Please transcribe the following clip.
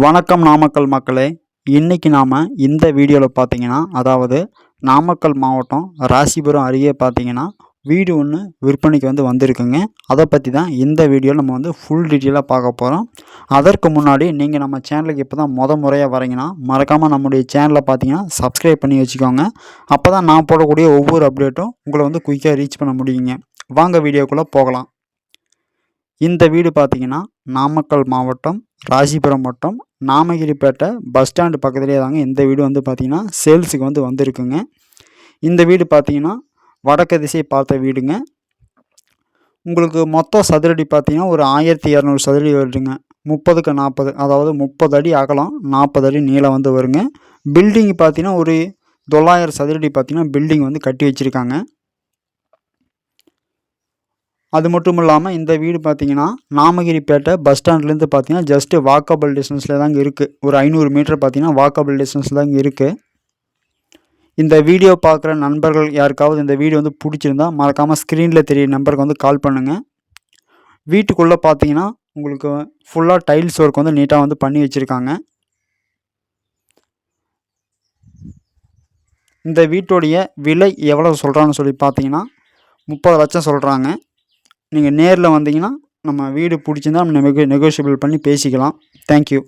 வணக்கம் நாமக்கல் மக்களே. இன்றைக்கி நாம் இந்த வீடியோவில் பார்த்தீங்கன்னா அதாவது நாமக்கல் மாவட்டம் ராசிபுரம் அருகே பார்த்தீங்கன்னா வீடு ஒன்று விற்பனைக்கு வந்து வந்திருக்குங்க. அதை பற்றி தான் இந்த வீடியோவில் நம்ம வந்து ஃபுல் டீட்டெயிலாக பார்க்க போகிறோம் அதற்கு முன்னாடி நீங்கள் நம்ம சேனலுக்கு இப்போ தான் முத முறையாக வரீங்கன்னா மறக்காமல் நம்முடைய சேனலை பார்த்தீங்கன்னா சப்ஸ்கிரைப் பண்ணி வச்சுக்கோங்க. அப்போ தான் நான் போடக்கூடிய ஒவ்வொரு அப்டேட்டும் உங்களை வந்து குயிக்காக ரீச் பண்ண முடியுங்க. வாங்க வீடியோக்குள்ளே போகலாம். இந்த வீடு பார்த்தீங்கன்னா நாமக்கல் மாவட்டம் ராசிபுரம் மட்டும். நாமகிரிப்பேட்டை பஸ் ஸ்டாண்டு பக்கத்துலேயே தாங்க இந்த வீடு வந்து பார்த்திங்கன்னா சேல்ஸுக்கு வந்து வந்திருக்குங்க. இந்த வீடு பார்த்தீங்கன்னா வடக்கு திசை பார்த்த வீடுங்க. உங்களுக்கு மொத்தம் சதுரடி பார்த்தீங்கன்னா ஒரு ஆயிரத்தி இரநூறு சதுரடி வருதுங்க. முப்பதுக்கு நாற்பது அதாவது முப்பது அடி அகலம் நாற்பது அடி நீளம் வந்து வருங்க. பில்டிங் பார்த்தீங்கன்னா ஒரு தொள்ளாயிரம் சதுரடி பார்த்திங்கன்னா பில்டிங் வந்து கட்டி வச்சுருக்காங்க. அது மட்டும் இல்லாமல் இந்த வீடு பார்த்தீங்கன்னா நாமகிரிப்பேட்டை பஸ் ஸ்டாண்ட்லேருந்து பார்த்தீங்கன்னா ஜஸ்ட்டு வாக்கபிள் டிஸ்டன்ஸில் தாங்க இருக்குது ஒரு ஐநூறு மீட்டர் பார்த்தீங்கன்னா வாக்கபிள் டிஸ்டன்ஸில் தாங்க இருக்குது இந்த வீடியோ பார்க்குற நண்பர்கள் யாருக்காவது இந்த வீடியோ வந்து பிடிச்சிருந்தா மறக்காமல் ஸ்க்ரீனில் தெரிய நம்பருக்கு வந்து கால் பண்ணுங்கள் வீட்டுக்குள்ளே பார்த்தீங்கன்னா உங்களுக்கு ஃபுல்லாக டைல்ஸ் ஒர்க் வந்து நீட்டாக வந்து பண்ணி வச்சுருக்காங்க. இந்த வீட்டுடைய விலை எவ்வளோ சொல்கிறான்னு சொல்லி பார்த்தீங்கன்னா முப்பது லட்சம் சொல்கிறாங்க நீங்கள் நேரில் வந்தீங்கன்னா நம்ம வீடு பிடிச்சிருந்தா நம்ம நெகோ நெகோஷியபிள் பண்ணி பேசிக்கலாம். தேங்க்யூ